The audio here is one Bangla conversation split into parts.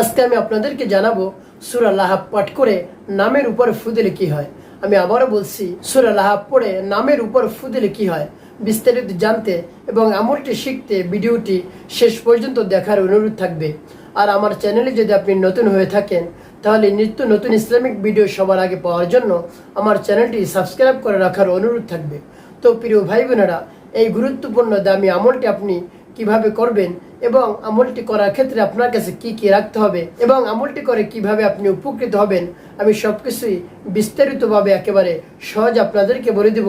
আজকে আমি আপনাদেরকে জানাব সুরা লাহাব পাঠ করে নামের উপর ফু দিলে কি হয়। আমি আবারও বলছি, সুরা লাহাব পড়ে নামের উপর ফু দিলে কি হয়, বিস্তারিত জানতে এবং আমলটি শিখতে ভিডিওটি শেষ পর্যন্ত দেখার অনুরোধ থাকবে। আর আমার চ্যানেলে যদি আপনি নতুন হয়ে থাকেন, তাহলে নিত্য নতুন ইসলামিক ভিডিও সবার আগে পাওয়ার জন্য আমার চ্যানেলটি সাবস্ক্রাইব করে রাখার অনুরোধ থাকবে। তো প্রিয় ভাই বোনেরা এই গুরুত্বপূর্ণ দামি আমলটি আপনি কীভাবে করবেন এবং আমলটি করার ক্ষেত্রে আপনার কাছে কি কি রাখতে হবে এবং আমলটি করে কীভাবে আপনি উপকৃত হবেন, আমি সবকিছুই বিস্তারিতভাবে একেবারে সহজ আপনাদেরকে বলে দেব।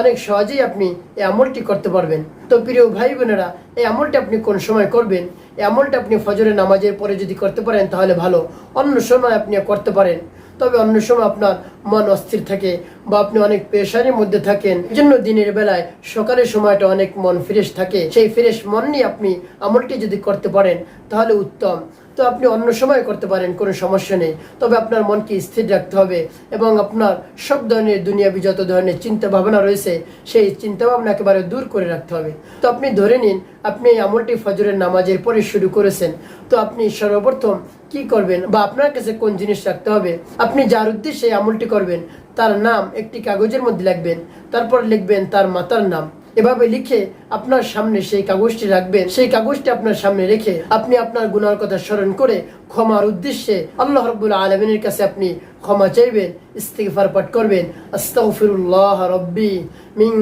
অনেক সহজেই আপনি এই আমলটি করতে পারবেন। তো প্রিয় ভাই বোনেরা, এই আমলটি আপনি কোন সময় করবেন? এই আমলটা আপনি ফজরের নামাজের পরে যদি করতে পারেন, তাহলে ভালো। অন্য সময় আপনি করতে পারেন। তবে অন্য সময় আপনার মন অস্থির থাকে বা আপনি অনেক প্রেশারের মধ্যে থাকেন। জন্য দিনের বেলায় সকালের সময়টা অনেক মন ফ্রেশ থাকে। সেই ফ্রেশ মন নিয়ে আপনি আমলটি যদি করতে পারেন তাহলে উত্তম। তো আপনি অন্য সময় করতে পারেন, কোনো সমস্যা নেই। তবে আপনার মনকে স্থির রাখতে হবে এবং আপনার সব ধরনের দুনিয়াবি যত ধরনের চিন্তা ভাবনা রয়েছে, সেই চিন্তা ভাবনা একেবারে দূর করে রাখতে হবে। তো আপনি ধরে নিন, আপনি আমলটি ফজরের নামাজের পরে শুরু করেছেন। তো আপনি সর্বপ্রথম কি করবেন বা আপনার কাছে কোন জিনিস রাখতে হবে? আপনি যার উদ্দেশ্যে আমলটি করবেন, তার নাম একটি কাগজের মধ্যে লিখবেন, তারপর লিখবেন তার মাতার নাম। এভাবে লিখে আপনার সামনে সেই কাগজটি রাখবেন, সেই কাগজটি আপনার সামনে রেখে আপনি আপনার গুনার কথা স্মরণ করে ক্ষমার উদ্দেশ্যে আল্লাহ রব্বুল আলমিনের কাছে আপনি ক্ষমা চাইবেন, ইস্তিগফার পাঠ করবেন। আস্তাগফিরুল্লাহ রব্বি মিন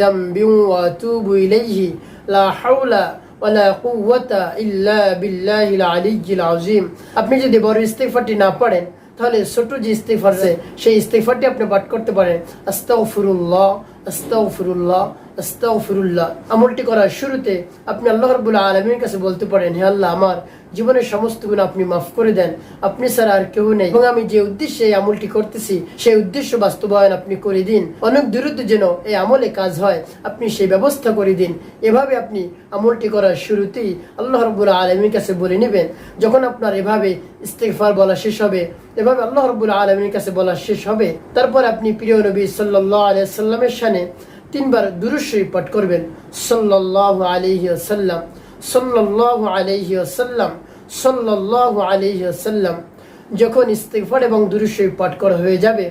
যামবিন ওয়া আতুবু ইলাইহি। লা হাওলা ওয়ালা কুওয়াতা ইল্লা বিল্লাহিল আলিয়্যিল আযীম। আপনি যদি বড় ইস্তিগফারটি না পড়েন তাহলে ছোট যে ইস্তিগফার আছে, সেই ইস্তিগফারটি আপনি পাঠ করতে পারেন। আস্তাগফিরুল্লাহ আস্তাগফিরুল্লাহ। আমলটি করার শুরুতে আপনি আল্লাহ রাব্বুল আলামিনের কাছে বলতে পারেন, হে আল্লাহ, আমার জীবনের সমস্ত গুণ আপনি মাফ করে দেন। আপনি ছাড়া আর কেউ নেই। এবং আমি যে উদ্দেশ্যে এই আমলটি করতেছি, সেই উদ্দেশ্য বাস্তবায়ন আপনি করে দিন। অনেক দ্রুত যেন এই আমলে কাজ হয়, আপনি সেই ব্যবস্থা করে দিন। এভাবে আপনি আমলটি করার শুরুতেই আল্লাহ রব্বুল আলমীর কাছে বলে নেবেন। যখন আপনার এভাবে ইস্তেগফার বলা শেষ হবে, এভাবে আল্লাহ রব্বুল আলমীর কাছে বলা শেষ হবে, তারপর আপনি প্রিয় নবী সাল্লাহ আলিয়া সাল্লামের সানে তিনবার দুরুশ্রী পাঠ করবেন। সল্লাহ আলহি আসাল্লাম সাল্লাহ আলহি সাল্লাহ আলহি যখন ইস্তেফার এবং দুরুশ্রী পাঠ করা হয়ে যাবে,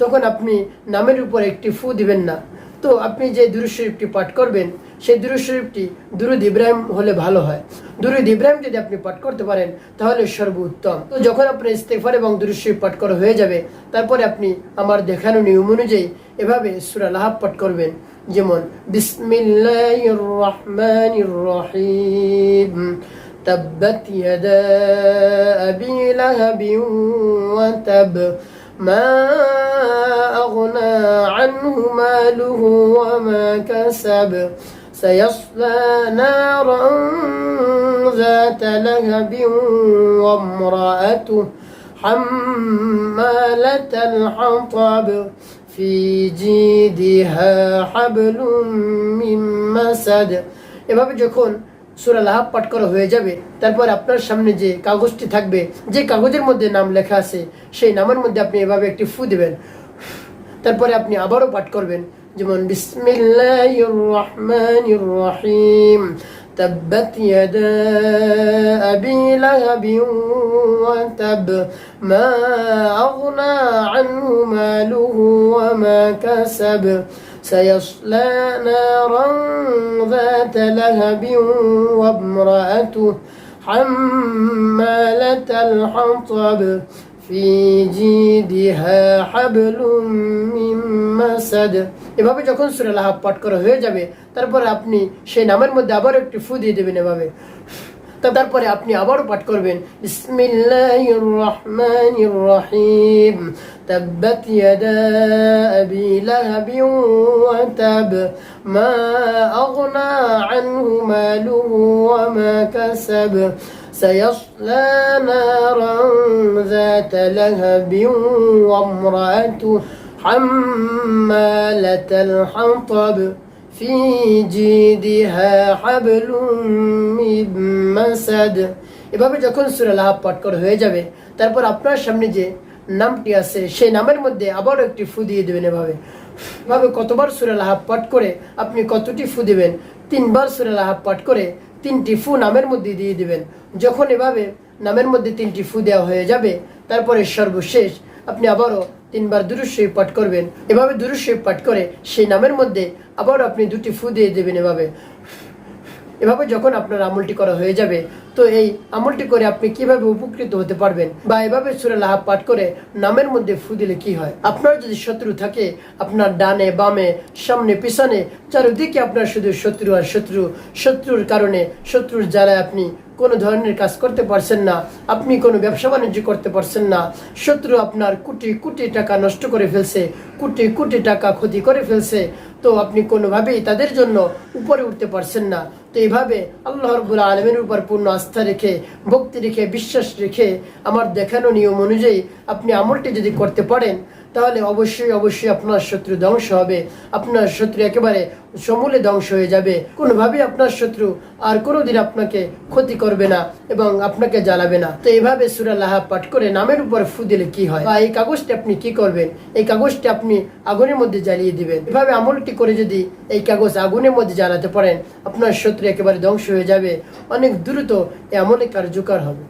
তখন আপনি নামের উপর একটি ফু দিবেন না। তো আপনি যে দুরুদ শরীফটি পাঠ করবেন সেই দুরুদ শরীফটি দুরুদ ইব্রাহিম হলে ভালো হয় দুরুদ ইব্রাহিম যদি আপনি পাঠ করতে পারেন তাহলে সর্বোত্তম তো যখন আপনার ইস্তেফার এবং দুরুদ শরীফ পাঠ করা হয়ে যাবে তারপরে আপনি আমার দেখানো নিয়ম অনুযায়ী এভাবে সুরা লাহাব পাঠ করবেন যেমন বিসমিল্লাহির রহমানির রহিম تبت يدا أبي لهب وتب ما أغنى عنه ماله وما كسب سيصلى نارا ذات لهب وامرأته حمالة الحطب في جيدها حبل من مسد এভাবে যখন সুরা লাহাব পাঠ করা হয়ে যাবে তারপর আপনার সামনে যে কাগজটি থাকবে যে কাগজের মধ্যে নাম লেখা আছে সেই নামের মধ্যে আপনি এভাবে একটি ফু দিবেন তারপরে আপনি আবারও পাঠ করবেন যেমন বিসমিল্লাহির রহমানির রহিম تبت يدا أبي لهب وتب ما أغنى عنه ماله وما كسب سيصلى نارا ذات لهب وامرأته حمالة الحطب في جيدها حبل من مسد এভাবে যখন সুরা লাহাব পাঠ করা হয়ে যাবে তারপরে আপনি সেই নামের মধ্যে আবার একটি ফু দিয়ে দেবেন এভাবে তা তারপরে আপনি আবারও পাঠ করবেন বিসমিল্লাহির রহমানির রহিম تبت يدا أبي لهب وتب ما أغنى عنه ماله وما كسب سيصلى نارا ذات لهب وامرأته حمالة الحطب في جيدها حبل من مسد এভাবে যখন সুরা লাহাব পাঠ করা হয়ে যাবে তারপর আপনার সামনে যে নামটি আছে সেই নামের মধ্যে আবার একটি ফু দিয়ে দেবেন এভাবে এভাবে কতবার সুরা লাহাব পাঠ করে আপনি কতটি ফু দিবেন তিনবার সুরা লাহাব পাঠ করে তিনটি ফু নামের মধ্যে দিয়ে দিবেন। যখন এভাবে নামের মধ্যে তিনটি ফু দেওয়া হয়ে যাবে, তারপরে সর্বশেষ আপনি আবারও তিনবার দুরুশরীফ পাঠ করবেন। এভাবে দুরুশরীফ পাঠ করে সেই নামের মধ্যে আবার আপনি দুটি ফু দিয়ে দেবেন এভাবে। এভাবে যখন আপনার আমলটি করা হয়ে যাবে তো এই আমলটি করে আপনি কীভাবে উপকৃত হতে পারবেন বা এভাবে সুরে লাহাব পাঠ করে নামের মধ্যে ফু দিলে কি হয়? আপনার যদি শত্রু থাকে, আপনার ডানে, বামে, সামনে, পিছনে, চারিদিকে আপনার শুধু শত্রু আর শত্রু, শত্রুর কারণে শত্রুর জ্বালায় আপনি কোনো ধরনের কাজ করতে পারছেন না, আপনি কোনো ব্যবসা বাণিজ্য করতে পারছেন না, শত্রু আপনার কোটি কোটি টাকা নষ্ট করে ফেলছে, কোটি কোটি টাকা ক্ষতি করে ফেলছে তো আপনি কোনোভাবেই তাদের জন্য উপরে উঠতে পারছেন না। তো এইভাবে আল্লাহ রবুল আলমের উপর পূর্ণ আস্থা রেখে, ভক্তি রেখে, বিশ্বাস রেখে আমার দেখানো নিয়ম অনুযায়ী আপনি আমলটি যদি করতে পারেন তাহলে অবশ্যই অবশ্যই আপনার শত্রু ধ্বংস হবে। আপনার শত্রু একেবারে সমূলে ধ্বংস হয়ে যাবে। কোনোভাবেই আপনার শত্রু আর কোনোদিন আপনাকে ক্ষতি করবে না এবং আপনাকে জ্বালাবে না। তো এভাবে সুরা লাহা পাঠ করে নামের উপর ফু দিলে কি হয়? বা এই কাগজটি আপনি কি করবেন? এই কাগজটি আপনি আগুনের মধ্যে জ্বালিয়ে দিবেন। এভাবে আমলটি করে যদি এই কাগজ আগুনের মধ্যে জ্বালাতে পারেন, আপনার শত্রু একেবারে ধ্বংস হয়ে যাবে। অনেক দ্রুত আমলে কার্যকর হবে।